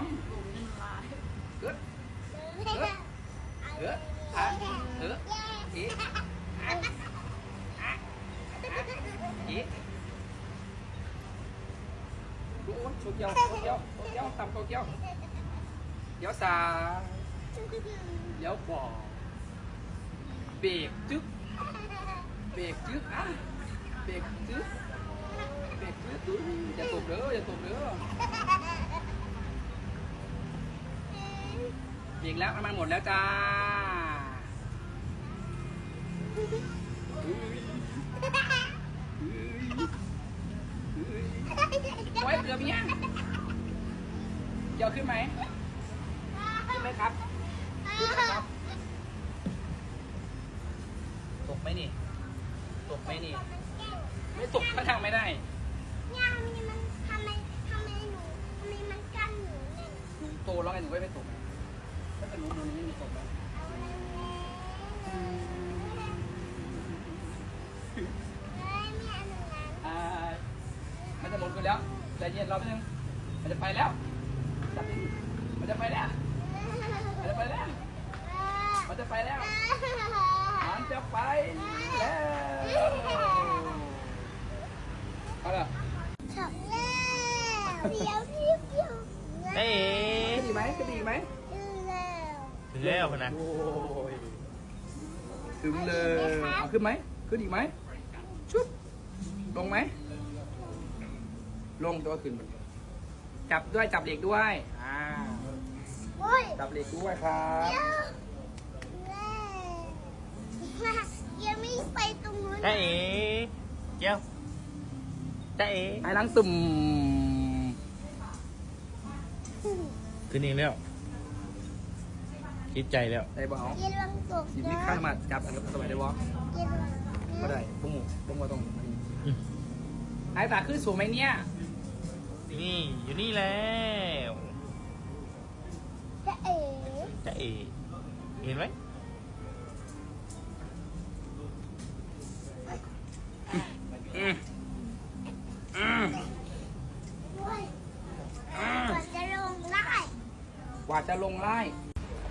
ำเกิดเอออะเอออีอะอะอะอีโอ้ยโชว์เกียวโชว์เกียวโชว์ อะเบรกจึ๊กเบรกจึ๊กอุ๊ยกแล้วน้ำมันหมดแล้วจ้าโอ้ยเกือบยังเดี๋ยวขึ้นไหมขึ้นไหมครับขึ้นไหมครับ ตกไหมนี่ ตกไหมนี่ ไม่ตกก็ทางไม่ได้เนี่ยทำไมมันทำไมทำไมหนูทำไมมันกั้นหนูเนี่ยหนูโตแล้วไงหนูไม่ตก ถ้าเป็นหนูหนูไม่มีตกนะเอาอะไรเนี่ยเฮ้ยมีอันหนึ่งนั้นอ่ามันจะหล่นกันแล้วใจเย็นรอแป๊บนึงมันจะไปแล้วจับดิมันจะไปแล้ว มันจะไปแล้ว มันจะไปแล้ว มันจะไปแล้วเอาละจบแล้วเดี๋ยวพี่เดี๋ยว เอ๊ะ ดีไหมกระดีไหม ถึงแล้วถึงแล้วพะนะ โอ้ยถึงเลยเอาขึ้นไหม ขึ้นอีกไหม ชุบ ลงไหม ลงตัวขึ้นมันจับด้วย จับเหล็กด้วย อ่า โอ้ยจับเหล็กด้วยครับ เดี๋ยวแม่ยังไม่ไปตรงนู้น จ้าเอ๋เจ้าจ้าเอ๋ไอ้ล้างตุ่ม ขึ้นเองแล้ว คิดใจแล้ว ได้บ่เอาเย็นวังตกสิบวิข้างมาจับอันนั้นสบายได้บ่เย็นวังไม่ได้ปุ้งปุ้งมาตรงนี้ไอ้ตาขึ้นสูงไหมเนี่ย นี่อยู่นี่แล้วจะเอ๋จ้าเอ๋เห็นไหมอืมอืมโอ้ยอืมกว่าจะลงได้กว่าจะลงไล่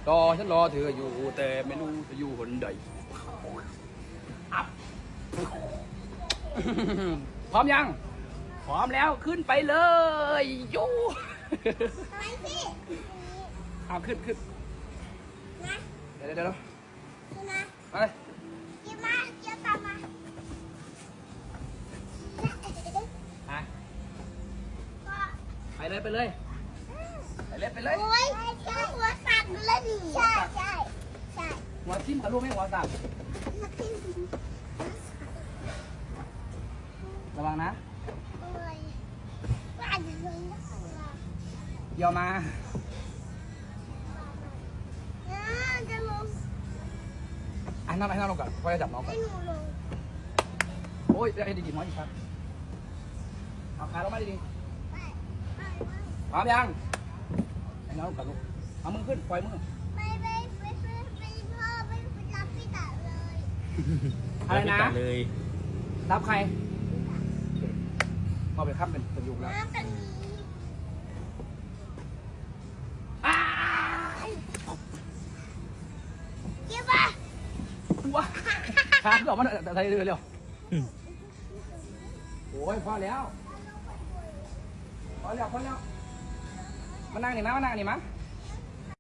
รอฉันรอเธออยู่แต่ไม่รู้จะอยู่หนใดอัพพร้อมยัง พร้อมแล้วขึ้นไปเลยยูทำไมพี่เอาขึ้นขึ้นนะเดี๋ยวเดี๋ยวเดี๋ยวคือนะไปเลยเดี๋ยวมาเดี๋ยวตามมาอะก็ไปเลยไปเลยไป เลยไปเลยโอ้ยหัวสั่นเลยใช่ใช่ใช่หัวทิ่มทะลุไม่หัวสับระวังนะอย่าจะลงได้เหรอเดี๋ยวมาอ่าจะลงอะนั่งให้นั่งลงก่อนพ่อจะจับน้องก่อนโอ้ยให้ดีๆหมออีกครับเอาขาลงมาดีไม่ไม่ไม่ๆพร้อมยัง ให้น้องลงก่อนลูกเอามือขึ้นปล่อยมือไม่ไม่ไม่ไม่ไม่พ่อไม่รับพี่ตาเลยอะไรนะม่ตัดเลย รับใครพอไปข้ามเป็นเป็นยุงแล้วน้ำตรงนี้อ้าเก็บป่ะว้าขาดออกมาแต่ไทยเรือเร็วโอ้ยพอแล้วพอแล้วพอแล้ว มานั่งนี่มามานั่งนี่มา